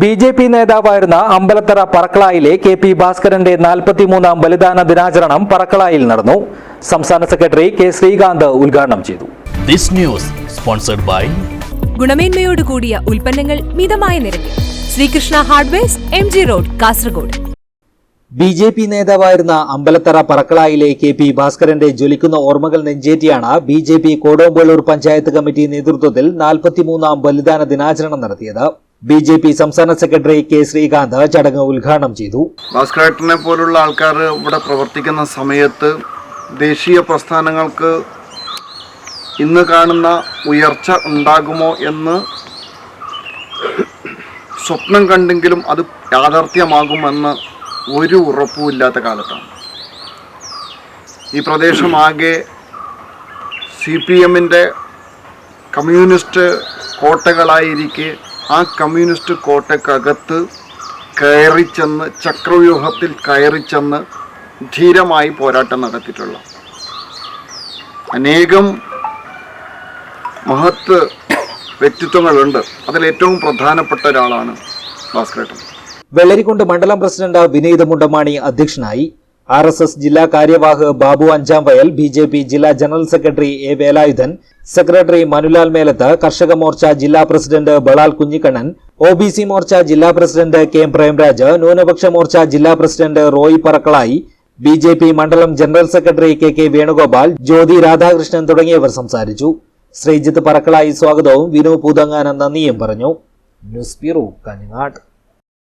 B J P നേതാവായിരുന്ന അമ്പലത്തറ പറക്കളായിലെ K P ഭാസ്കരന്റെ നാൽപ്പത്തിമൂന്നാം ബലിദാന ദിനാചരണം പറക്കളായിൽ നടന്നു. സംസ്ഥാന സെക്രട്ടറി കെ ശ്രീകാന്ത് ഉദ്ഘാടനം ചെയ്തു. This news sponsored by ഗുണമേന്മയോട് കൂടിയ ഉൽപ്പന്നങ്ങൾ മിതമായ നിരക്കിൽ. Sreekrishna hardwares M G road Kasaragod. B J P നേതാവായിരുന്ന അമ്പലത്തറ പറക്കളായിലെ കെ പി ഭാസ്കരന്റെ ജ്വലിക്കുന്ന ഓർമ്മകൾ നെഞ്ചേറ്റിയാണ് B J P Kodombelloor panchayat committee നേതൃത്വത്തിൽ നാൽപ്പത്തിമൂന്നാം ബലിദാന ദിനാചരണം നടത്തിയത്. ബി ജെ പി സംസ്ഥാന സെക്രട്ടറി കെ ശ്രീകാന്ത് ചടങ്ങ് ഉദ്ഘാടനം ചെയ്തു. ഭാസ്കരേട്ടനെ പോലുള്ള ആൾക്കാർ ഇവിടെ പ്രവർത്തിക്കുന്ന സമയത്ത് ദേശീയ പ്രസ്ഥാനങ്ങൾക്ക് ഇന്ന് കാണുന്ന ഉയർച്ച ഉണ്ടാകുമോ എന്ന് സ്വപ്നം കണ്ടെങ്കിലും അത് യാഥാർത്ഥ്യമാകുമെന്ന് ഒരു ഉറപ്പുമില്ലാത്ത കാലത്താണ്. ഈ പ്രദേശമാകെ സി പി എമ്മിന്റെ കമ്മ്യൂണിസ്റ്റ് കോട്ടകളായിരിക്കെ ആ കമ്മ്യൂണിസ്റ്റ് കോട്ടയ്ക്കകത്ത് കയറി ചെന്ന് ചക്രവ്യൂഹത്തിൽ കയറി ചെന്ന് ധീരമായി പോരാട്ടം നടത്തിയിട്ടുള്ള അനേകം മഹത്ത് വ്യക്തിത്വങ്ങളുണ്ട്. അതിൽ ഏറ്റവും പ്രധാനപ്പെട്ട ഒരാളാണ് ഭാസ്കരേട്ടൻ. വെള്ളരിക്കുണ്ട് മണ്ഡലം പ്രസിഡന്റ് വിനീത മുണ്ടമാണി അധ്യക്ഷനായി ആർ എസ് എസ് ജില്ലാ കാര്യവാഹ് ബാബു അഞ്ചാം വയൽ ബി ജെ പി ജില്ലാ general secretary A Velayudhan secretary Manulal Melath കർഷക മോർച്ച ജില്ലാ president Balal Kunhikannan O B C Morcha ജില്ലാ പ്രസിഡന്റ് കെ പ്രേംരാജ് ന്യൂനപക്ഷ മോർച്ച ജില്ലാ president Roy Parakkalayi B J P മണ്ഡലം general secretary K K Venugopal Jyothi Radhakrishnan തുടങ്ങിയവർ സംസാരിച്ചു. ശ്രീജിത്ത് പറക്കളായി സ്വാഗതവും വിനു പൂതങ്ങാനം നന്ദിയും പറഞ്ഞു. News bureau Kanhangad.